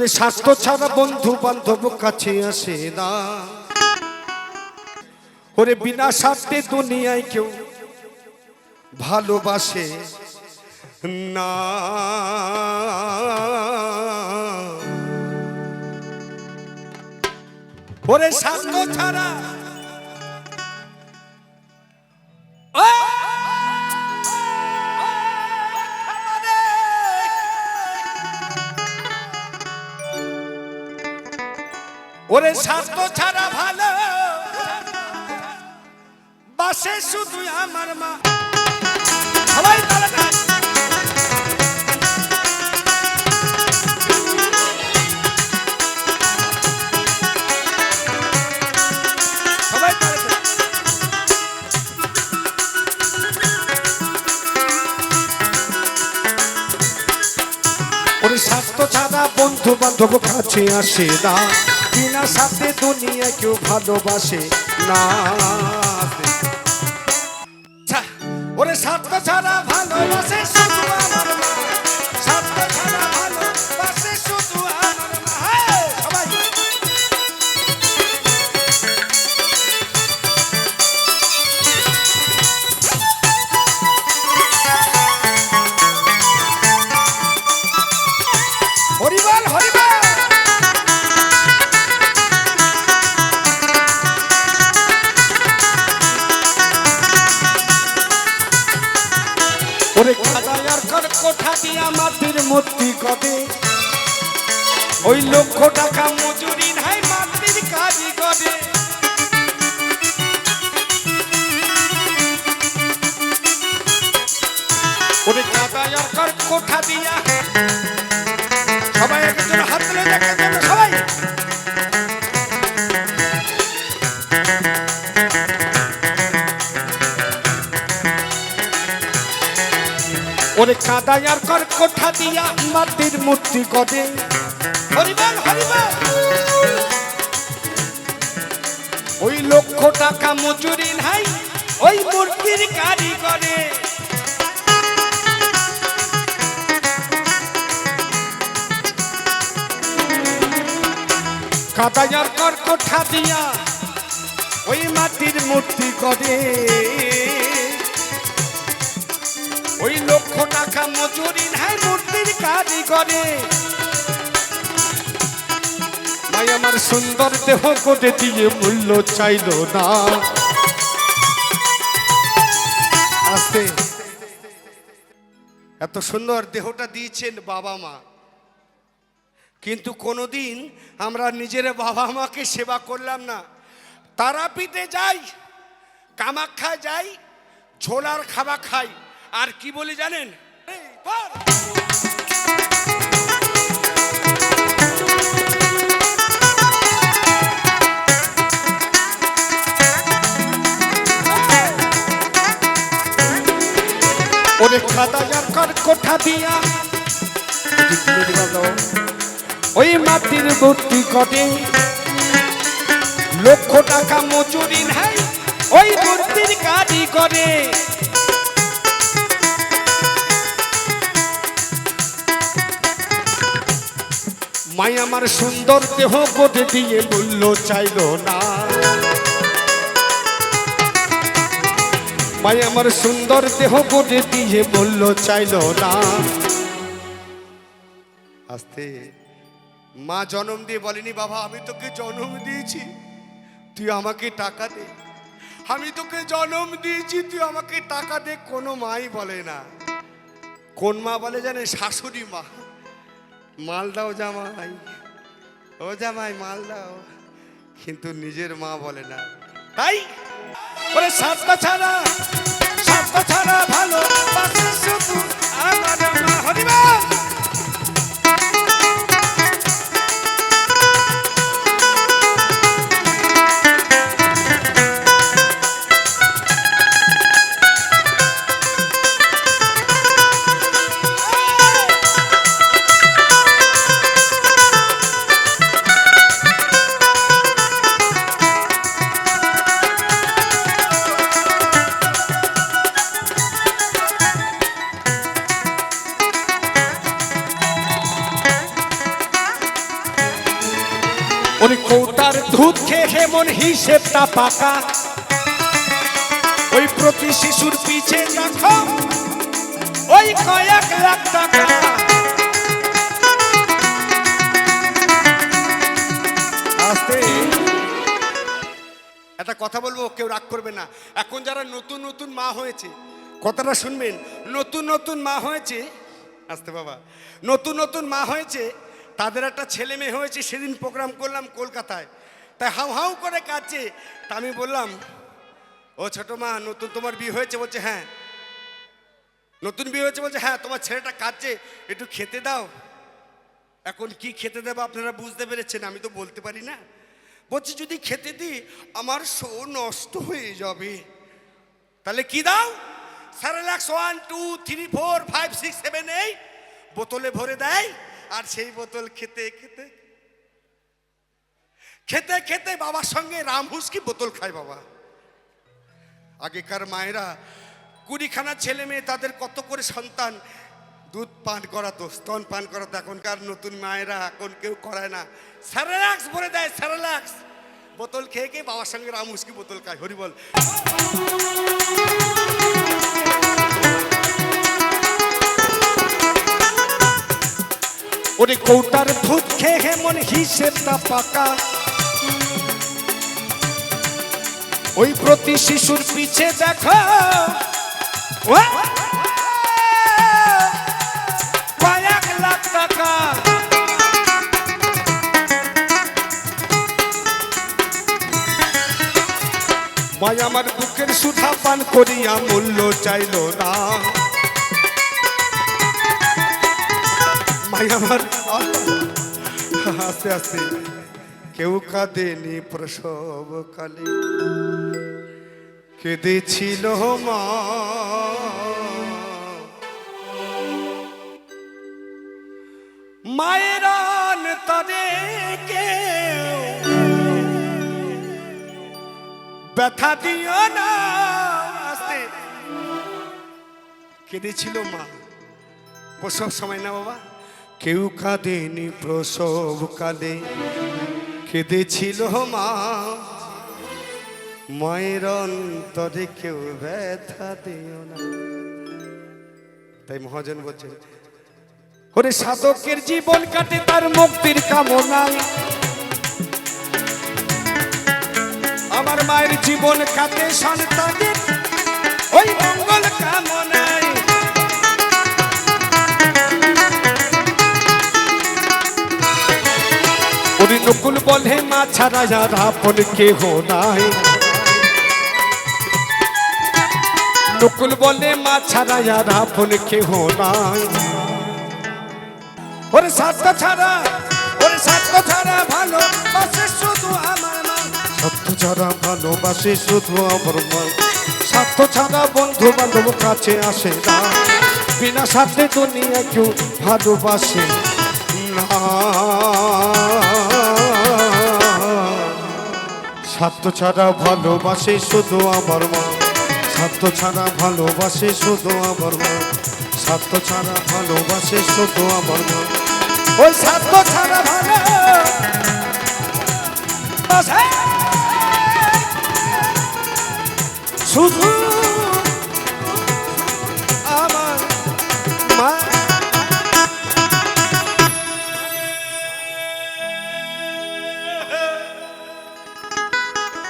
ওরে স্বাস্থ্য ছাড়া বন্ধু বান্ধব কাছে আসে না। ওরে বিনা স্বার্থে দুনিয়ায় কেউ ভালোবাসে না। ওরে স্বাস্থ্য ছাড়া ওরে স্বাস্থ্য ছাড়া ভালো। বাসে শুধু আমার মা। সবাই তালে বন্ধু বান্ধব কাছে আসে না। বিনা সাথে দুনিয়া কেউ ভালোবাসে না। ওরে সাথে ছাড়া ভালোবাসে কোঠা দিয়া মাটির মূর্তি কবে? ওই লক্ষ টাকা মজুরি নাই, মাটির কাজই করে। ওরে কর কোঠা দিয়া? ওরে কাদায়ার কর কোঠা দিয়া মাটির মূর্তি করে হরিবল হরিবল ওই লক্ষ টাকা মজুরি নাই, ওই মূর্তির কারিগরে। কাদায়ার কর কোঠা দিয়া ওই মাটির মূর্তি করে ওই লক্ষ টাকা মজুরি নাই মূর্তির কারিগরে। মাই আমার সুন্দর দেহ করে দিয়ে মূল্য চাইলো না। আস্তে। এত সুন্দর দেহটা দিয়েছেন বাবা মা। কিন্তু কোনোদিন আমরা নিজের বাবা মাকে সেবা করলাম না। তারাপীঠে যাই, কামাখ্যা যাই ছোলার খাবার খাই। আর কি বলি জানেন? কর কোঠা দিয়া। ওই মাটির ভর্তি করে লক্ষ টাকা মজুরি নাই, ওই মূর্তির কাজই করে। মাই আমার সুন্দর দেহ গোদে দিয়ে মূল্য চাইলো না। মাই আমার সুন্দর দেহ গোদে দিয়ে মূল্য চাইলো না। আস্তে। মা জন্ম দিয়ে বলেনি, বাবা, আমি তোকে জন্ম দিয়েছি, তুই আমাকে টাকা দে। আমি তোকে জন্ম দিয়েছি, তুই আমাকে টাকা দে। কোনো মাই বলে না। কোন মা বলে জানে শাশুড়ি মা। মাল দাও জামাই। ও জামাই, মাল দাও। কিন্তু নিজের মা বলে না। তাই? ওরে সাতটা ছাড়া সাতটা ছাড়া ভালো শুধু আমার হরিবা খেয়ে হেমন হিসেবটা পাকা। ওই প্রতি শিশুর পিছে ওই কয়েক লাখ টাকা। একটা কথা বলব, কেউ রাগ করবে না। এখন যারা নতুন নতুন মা হয়েছে, কথাটা শুনবেন। নতুন নতুন মা হয়েছে, আস্তে বাবা। নতুন নতুন মা হয়েছে তাদের একটা ছেলে মেয়ে হয়েছে, সেদিন প্রোগ্রাম করলাম কলকাতায়। তাই হাউ হাউ করে কাঁদছে তা আমি বললাম, ও ছোট মা, নতুন তোমার বিয়ে হয়েছে? বলছে হ্যাঁ। নতুন বিয়ে হয়েছে? বলছে হ্যাঁ তোমার ছেলেটা কাঁদছে একটু খেতে দাও। এখন কি খেতে দেবো আপনারা বুঝতে পেরেছেন, আমি তো বলতে পারি না। বলছি, যদি খেতে দিই, আমার শো নষ্ট হয়ে যাবে। তাহলে কি দাও? স্যারেলাক্স one two three four five six seven eight বোতলে ভরে দেয়। আর সেই বোতল খেতে খেতে খেতে খেতে বাবার সঙ্গে রামহুসকি বোতল খায় বাবা। আগেকার মায়েরা কুড়িখানা ছেলে মেয়ে তাদের কত করে সন্তান দুধ পান করাতো, স্তন পান করাতো, এখনকার নতুন মায়েরা এখন কেউ করায় না। স্যারালাক্স ভরে দেয়, স্যারেলাক্স। বোতল খেয়ে খেয়ে বাবার সঙ্গে রামুসকি বোতল খায়, হরি ওরে কৌটার দুধ খেয়ে হেমন হিসেবটা পাকা। ওই প্রতি শিশুর পিছে দেখো। কয়েক মাই আমার বুকের সুধা পান করিয়া মূল্য চাইল না। মাই আমার আস্তে আস্তে কেউ কাঁদেনি প্রসব কালে। কেঁদেছিল মা। মায়ের অন্তরে কেউ ব্যথা দিও না। কেঁদেছিল মা। প্রসব সময় না বাবা? কেউ কাঁদেনি, প্রসব কালে। কেঁদেছিল মা। মায়ের অন্তরে কেউ ব্যথা দিও না। তাই মহাজন বলছেন, ওরে সাধকের জীবন কাটে তার মুক্তির কামনায় আমার মায়ের জীবন কাটে সন্তানের ওই মঙ্গল কামনায়। নকুল বলে মা ছাড়া যার আপন কেহ নাই নকুল বলে মা ছাড়া যার আপন কেহ নাই ওরে সাত্য ছাড়া ওরে সাত্য ছাড়া ভালো বাসে শুধু আমার মা সত্য ছাড়া ভালোবাসে শুধু আমার মা স্বার্থ ছাড়া বন্ধু বান্ধব কাছে আসে না বিনা স্বার্থে দুনিয়া কেউ ভালোবাসে না স্বার্থ ছাড়া ভালোবাসে শুধু আমার মা। স্বার্থ ছাড়া ভালোবাসে শুধু আমার মা। স্বার্থ ছাড়া ভালোবাসে শুধু আমার মা। ওই স্বার্থ ছাড়া ভালো শুধু